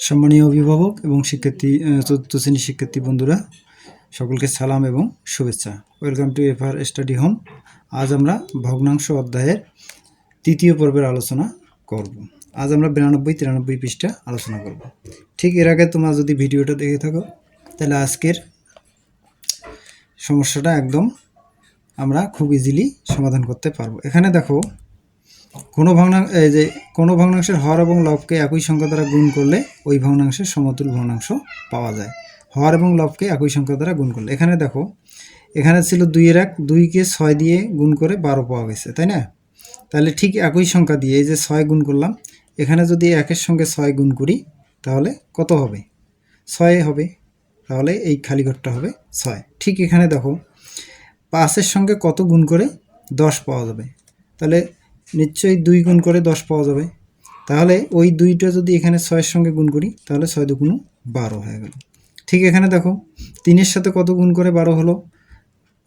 সম্মানীয় অভিভাবক এবং শিক্ষার্থী চতুর্থ শ্রেণির শিক্ষার্থী বন্ধুরা, সকলকে সালাম এবং শুভেচ্ছা। Welcome to FR study home আজ আমরা ভগ্নাংশ অধ্যায়ের তৃতীয় পর্বের আলোচনা করব। আজ আমরা বিরানব্বই, তিরানব্বই পৃষ্ঠা আলোচনা করব। ঠিক এর আগে তোমরা যদি ভিডিওটা দেখে থাকো, তাহলে আজকের সমস্যাটা একদম আমরা খুব ইজিলি সমাধান করতে পারব। এখানে দেখো কোনো ভগ্নাংশ এই যে কোনো ভগ্নাংশের হর এবং লবকে একই সংখ্যা দ্বারা গুণ করলে ওই ভগ্নাংশের সমতুল ভগ্নাংশ পাওয়া যায়। হর এবং লবকে একই সংখ্যা দ্বারা গুণ করলে। এখানে দেখো, এখানে ছিল দুইয়ের এক, দুইকে ছয় দিয়ে গুণ করে বারো পাওয়া গেছে, তাই না? তাহলে ঠিক একই সংখ্যা দিয়ে এই যে ছয় গুণ করলাম, এখানে যদি একের সঙ্গে ছয় গুণ করি, তাহলে কত হবে? ছয় হবে, তাহলে এই খালি ঘরটা হবে ছয়। ঠিক এখানে দেখো, পাঁচের সঙ্গে কত গুণ করে দশ পাওয়া যাবে? তাহলে নিশ্চয়ই দুই গুণ করে দশ পাওয়া যাবে। তাহলে ওই দুইটা যদি এখানে ছয়ের সঙ্গে গুণ করি, তাহলে ছয় দুগুণ বারো হয়ে গেল। ঠিক এখানে দেখো, তিনের সাথে কত গুণ করে বারো হলো?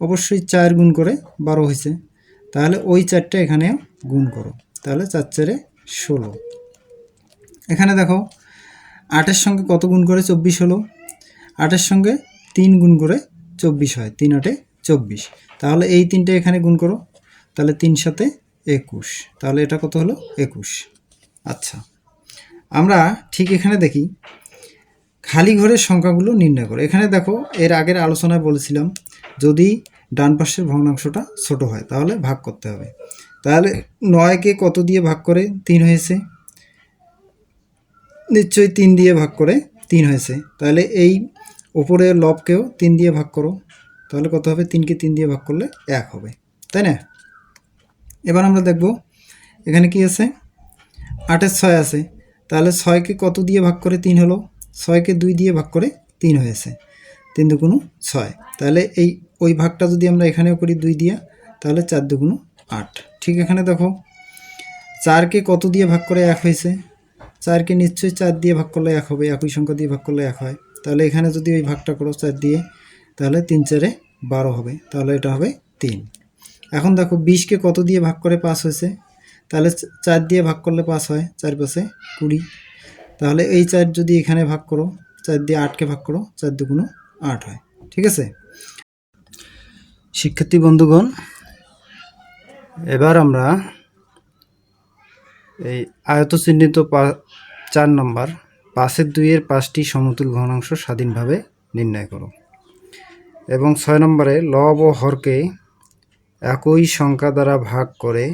অবশ্যই চার গুণ করে বারো হয়েছে। তাহলে ওই চারটা এখানে গুণ করো। তাহলে চার চারে ষোলো। এখানে দেখো, আটের সঙ্গে কত গুণ করে চব্বিশ হলো? আটের সঙ্গে তিন গুণ করে চব্বিশ হয়, তিন আটে চব্বিশ। তাহলে এই তিনটে এখানে গুণ করো। তাহলে তিন সাথে একুশ। তাহলে এটা কত হলো? একুশ। আচ্ছা। আমরা ঠিক এখানে দেখি, খালি ঘরের সংখ্যাগুলো নির্ণয় করো। এখানে দেখো, এর আগের আলোচনায় বলেছিলাম, যদি ডান পাশের ভগ্নাংশটা ছোট হয়, তাহলে ভাগ করতে হবে। তাহলে নয়কে কত দিয়ে ভাগ করে তিন হয়েছে? নিশ্চয়ই তিন দিয়ে ভাগ করে তিন হয়েছে। তাহলে এই ওপরে লবকেও তিন দিয়ে ভাগ করো। তাহলে কত হবে? তিনকে তিন দিয়ে ভাগ করলে এক হবে। তাই না? এবার আমরা দেখব, এখানে কি আছে? আটের ছয় আছে। তাহলে ছয়কে কত দিয়ে ভাগ করে তিন হলো? ছয়কে দুই দিয়ে ভাগ করে তিন হয়েছে। তিন দুগুণ ছয়। তাহলে এই, ওই ভাগটা যদি আমরা এখানেও করি দুই দিয়ে, তাহলে চার দুগুণ আট। ঠিক এখানে দেখো চারকে কত দিয়ে ভাগ করে এক হয়েছে? চারকে নিশ্চয়ই চার দিয়ে ভাগ করলে এক হবে, একই সংখ্যা দিয়ে ভাগ করলে এক হয়। তাহলে এখানে যদি ওই ভাগটা করো চার দিয়ে, তাহলে তিন চারে বারো হবে। তাহলে এটা হবে তিন। এখন দেখো বিশকে কত দিয়ে ভাগ করে পাস হয়েছে? তাহলে চার দিয়ে ভাগ করলে পাস হয় চার পাশে কুড়ি। তাহলে এই চার যদি এখানে ভাগ করো, চার দিয়ে আটকে ভাগ করো, চার দুগুণ আট হয়, ঠিক আছে? শিক্ষার্থী বন্ধুগণ, এবার আমরা এই আয়ত চিহ্নিত পা- চার নম্বর, পাশের দুইয়ের পাঁচটি সমতুল ভগ্নাংশ স্বাধীনভাবে নির্ণয় করো। এবং ছয় নম্বরে লব ও হরকে একই সংখ্যা দ্বারা ভাগ করে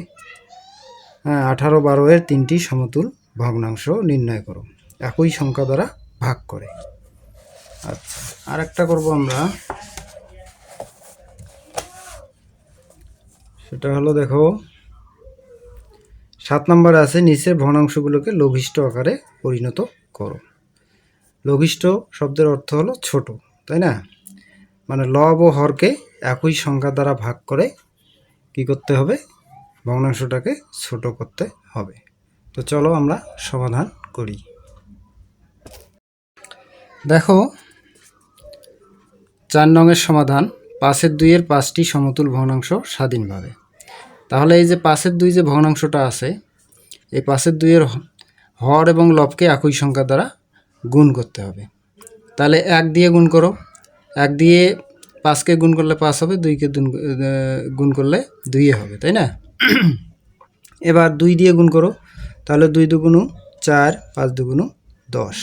হ্যাঁ আঠারো বারো এর তিনটি সমতুল ভগ্নাংশ নির্ণয় করো। একই সংখ্যা দ্বারা ভাগ করে। আচ্ছা আর একটা করব আমরা। সেটা হলো দেখো, সাত নম্বরে আছে, নিচের ভগ্নাংশগুলোকে লঘিষ্ঠ আকারে পরিণত করো। লঘিষ্ঠ শব্দের অর্থ হলো ছোট, তাই না? মানে লব ও হরকে একই সংখ্যা দ্বারা ভাগ করে কি করতে হবে? ভগ্নাংশটাকে ছোট করতে হবে। তো চলো আমরা সমাধান করি। দেখো, চার নংয়ের সমাধান, পাশের দুইয়ের পাঁচটি সমতুল ভগ্নাংশ স্বাধীনভাবে। তাহলে এই যে পাশের দুই যে ভগ্নাংশটা আছে, এই পাশের দুইয়ের হর এবং লবকে একই সংখ্যা দ্বারা গুণ করতে হবে। তাহলে এক দিয়ে গুণ করো। এক দিয়ে পাঁচকে গুণ করলে পাঁচ হবে দুইকে গুণ করলে দুইয়ে হবে, তাই না? এবার দুই দিয়ে গুণ করো, তাহলে দুই দুগুণ চার, পাঁচ দুগুণ দশ।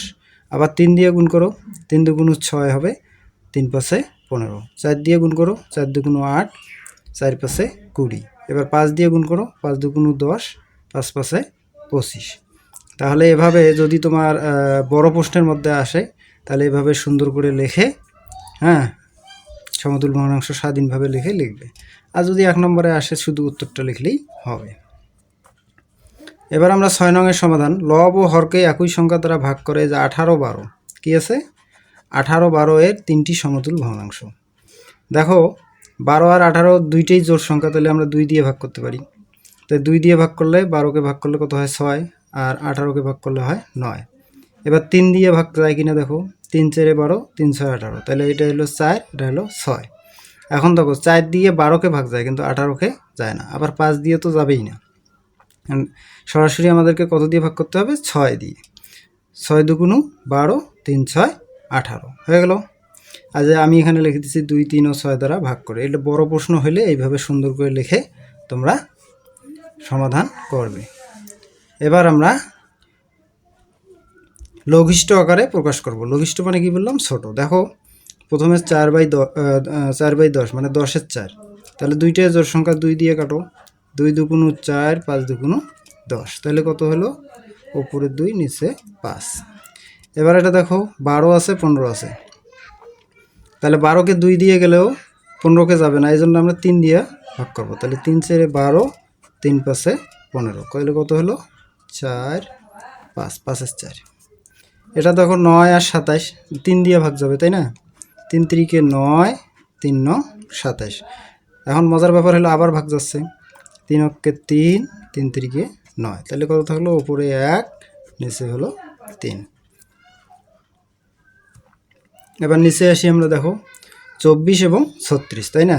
আবার তিন দিয়ে গুণ করো, তিন দুগুণ ছয় হবে, তিন পাশে পনেরো। চার দিয়ে গুণ করো, চার দুগুণ আট, চার পাশে কুড়ি। এবার পাঁচ দিয়ে গুণ করো, পাঁচ দুগুণ দশ, পাঁচ পাশে পঁচিশ। তাহলে এভাবে যদি তোমার বড় প্রশ্নের মধ্যে আসে, তাহলে এভাবে সুন্দর করে লেখে হ্যাঁ? সমতুল ভগ্নাংশ স্বাধীনভাবে লিখে লিখবে। আর যদি এক নম্বরে আসে, শুধু উত্তরটা লিখলেই হবে। এবার আমরা ছয় নংয়ের সমাধান। লব ও হরকে একই সংখ্যা দ্বারা ভাগ করে যে আঠারো বারো, কি আছে? আঠারো বারো এর তিনটি সমতুল ভগ্নাংশ। দেখো, বারো আর আঠারো দুইটাই জোর সংখ্যা, তাহলে আমরা দুই দিয়ে ভাগ করতে পারি। তাই দুই দিয়ে ভাগ করলে বারোকে ভাগ করলে কত হয়? ছয়। আর আঠারোকে ভাগ করলে হয় নয়। এবার তিন দিয়ে ভাগ যায় কিনা দেখো। তিন চারে বারো, তিন ছয় আঠারো। তাহলে এটা হলো চার, এটা হলো ছয়। এখন দেখো, চার দিয়ে বারোকে ভাগ যায়, কিন্তু আঠারোকে যায় না। আবার পাঁচ দিয়ে তো যাবেই না। সরাসরি আমাদেরকে কত দিয়ে ভাগ করতে হবে? ছয় দিয়ে। ছয় দুগুণু বারো, তিন ছয় আঠারো। হয়ে গেল। আজ আমি এখানে লিখে দিচ্ছি দুই, তিন ও ছয় দ্বারা ভাগ করে। এটা বড় প্রশ্ন হলে এইভাবে সুন্দর করে লিখে তোমরা সমাধান করবে। এবার আমরা লঘিষ্ঠ আকারে প্রকাশ করব। লঘিষ্ঠ মানে কি বললাম? ছোট। দেখো, প্রথমে চার বাই চার বাই দশ মানে দশের চার। তাহলে দুইটায় জোর সংখ্যা দুই দিয়ে কাটো। দুই দুগুণু চার, পাঁচ দুগুণু দশ। তাহলে কত হলো? উপরে দুই, নিচে পাঁচ। এবার এটা দেখো, বারো আছে, পনেরো আছে। তাহলে বারোকে দুই দিয়ে গেলেও পনেরোকে যাবে না এই জন্য আমরা তিন দিয়ে ভাগ করব। তাহলে তিন চারে বারো, তিন পাশে পনেরো। তাহলে কত হলো? চার, পাঁচ, পাঁচের চার। এটা দেখো নয় আর সাতাইশ, তিন দিয়ে ভাগ যাবে, তাই না? তিন তিরিকে নয়, তিন ন, সাতাইশ। এখন মজার ব্যাপার হলো আবার ভাগ যাচ্ছে। তিন অক্ষে তিন তিন তিরিকে নয়। তাহলে কত থাকল? উপরে এক, নিচে হলো তিন। এবার নিচে আসি আমরা, দেখো, চব্বিশ এবং ছত্রিশ, তাই না?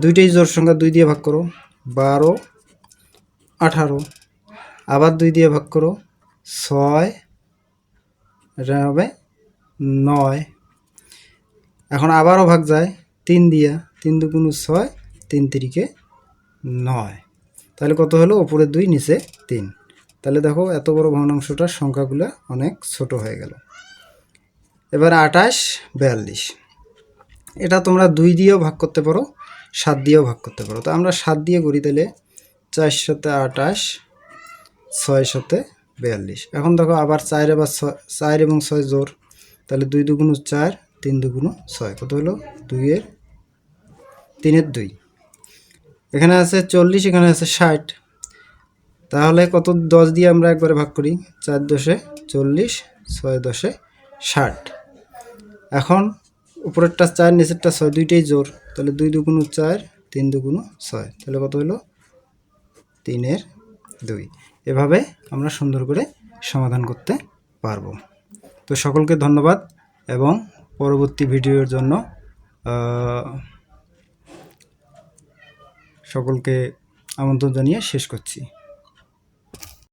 দুইটাই জোর সংখ্যা, দুই দিয়ে ভাগ করো, বারো, আঠারো। আবার দুই দিয়ে ভাগ করো, ছয় এটা হবে নয়। এখন আবারও ভাগ যায় তিন দিয়া, তিন দুগুণ ছয়, তিন তিরিকে নয়। তাহলে কত হলো? উপরে দুই, নিচে তিন। তাহলে দেখো এত বড় ভগ্নাংশটার সংখ্যাগুলো অনেক ছোট হয়ে গেল। এবার আঠাশ, বিয়াল্লিশ। এটা তোমরা দুই দিয়েও ভাগ করতে পারো, সাত দিয়েও ভাগ করতে পারো। তো আমরা সাত দিয়ে করি তাহলে চার সাথে আঠাশ ছয় সাথে বিয়াল্লিশ। এখন দেখো আবার চার ছয়, চার এবং ছয় জোর তাহলে দুই দুগুণ চার, তিন দুগুণ ছয়। কত হলো? দুইয়ের, তিনের দুই। এখানে আছে চল্লিশ, এখানে আছে ষাট। তাহলে কত দশ দিয়ে আমরা একবারে ভাগ করি? চার দশে চল্লিশ, ছয় দশে ষাট। এখন উপরেরটা চার, নিচেরটা ছয়, দুইটাই জোর তাহলে দুই দুগুণ চার, তিন দুগুণ ছয়। তাহলে কত হলো? তিনের দুই। এভাবে আমরা সুন্দর করে সমাধান করতে পারব। তো সকলকে ধন্যবাদ এবং পরবর্তী ভিডিওর জন্য সকলকে আমন্ত্রণ জানিয়ে শেষ করছি।